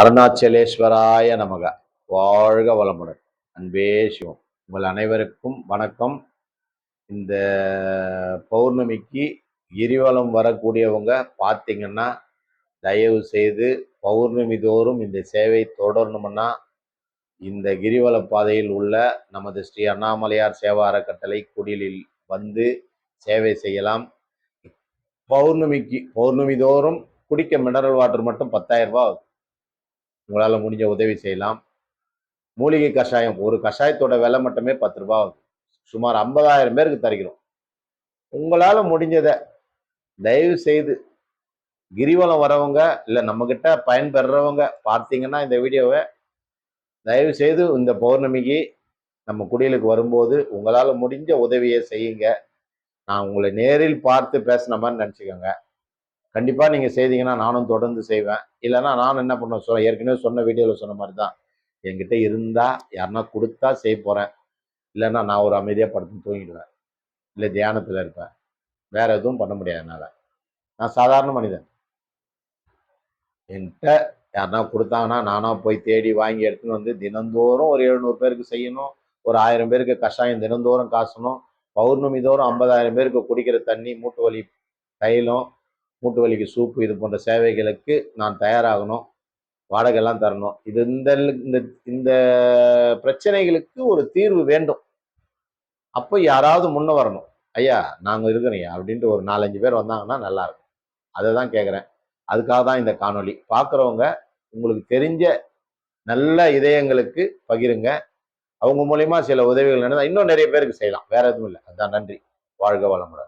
அருணாச்சலேஸ்வராய நமக. வாழ்க வளமுடன். அன்பே சிவம். உங்கள் அனைவருக்கும் வணக்கம். இந்த பௌர்ணமிக்கு கிரிவலம் வரக்கூடியவங்க பார்த்தீங்கன்னா தயவு செய்து பௌர்ணமி தோறும் இந்த சேவை தொடரணும்னா இந்த கிரிவல பாதையில் உள்ள நமது ஸ்ரீ அண்ணாமலையார் சேவா அறக்கட்டளை குடிலில் வந்து சேவை செய்யலாம். பௌர்ணமிக்கு பௌர்ணமி தோறும் குடிக்க மினரல் வாட்டர் மட்டும் பத்தாயிரம் ரூபாய் ஆகுது உங்களால் முடிஞ்ச உதவி செய்யலாம். மூலிகை கஷாயம் ஒரு கஷாயத்தோட விலை மட்டுமே பத்து ரூபா ஆகுது சுமார் ஐம்பதாயிரம் பேருக்கு தருகிறோம். உங்களால் முடிஞ்சதை தயவு செய்து கிரிவலம் வரவங்க இல்லை நம்மக்கிட்ட பயன்பெறவங்க பார்த்தீங்கன்னா இந்த வீடியோவை தயவு செய்து இந்த பௌர்ணமிக்கு நம்ம குடியலுக்கு வரும்போது உங்களால் முடிஞ்ச உதவியை செய்யுங்க. நான் உங்களை நேரில் பார்த்து பேசின மாதிரி நினச்சிக்கோங்க. கண்டிப்பாக நீங்கள் செய்தீங்கன்னா நானும் தொடர்ந்து செய்வேன். இல்லைன்னா நானும் என்ன பண்ணுவேன்? சொல்ல ஏற்கனவே சொன்ன வீடியோவில் சொன்ன மாதிரி தான் என்கிட்ட இருந்தால் யாருன்னா கொடுத்தா செய்ய போகிறேன் இல்லைன்னா நான் ஒரு அமைதியாக படுத்து தூங்கிடுவேன். இல்லை தியானத்தில் இருப்பேன். வேறு எதுவும் பண்ண முடியாது என்னால். நான் சாதாரண மனிதன். என்கிட்ட யாருனா கொடுத்தாங்கன்னா நானாக போய் தேடி வாங்கி எடுத்துன்னு வந்து தினந்தோறும் ஒரு எழுநூறு பேருக்கு செய்யணும். ஒரு ஆயிரம் பேருக்கு கஷாயம் தினந்தோறும் காசணும். பௌர்ணமி தோறும் ஐம்பதாயிரம் பேருக்கு குடிக்கிற தண்ணி மூட்டு வலி தைலம் மூட்டு வலிக்கு சூப்பு இது போன்ற சேவைகளுக்கு நான் தயாராகணும். வாடகைலாம் தரணும். இது இந்த இந்த இந்த பிரச்சனைகளுக்கு ஒரு தீர்வு வேண்டும். அப்போ யாராவது முன்ன வரணும். ஐயா நாங்கள் இருக்கிறோம் அப்படின்ட்டு ஒரு நாலஞ்சு பேர் வந்தாங்கன்னா நல்லாயிருக்கும் அதை தான் கேட்குறேன். அதுக்காக தான் இந்த காணொளி. பார்க்குறவங்க உங்களுக்கு தெரிஞ்ச நல்ல இதயங்களுக்கு பகிருங்க. அவங்க மூலயமா சில உதவிகள் நடந்தால் இன்னும் நிறைய பேருக்கு செய்யலாம். வேற எதுவும் இல்லை. அதுதான் நன்றி. வாழ்க வளமுடன்.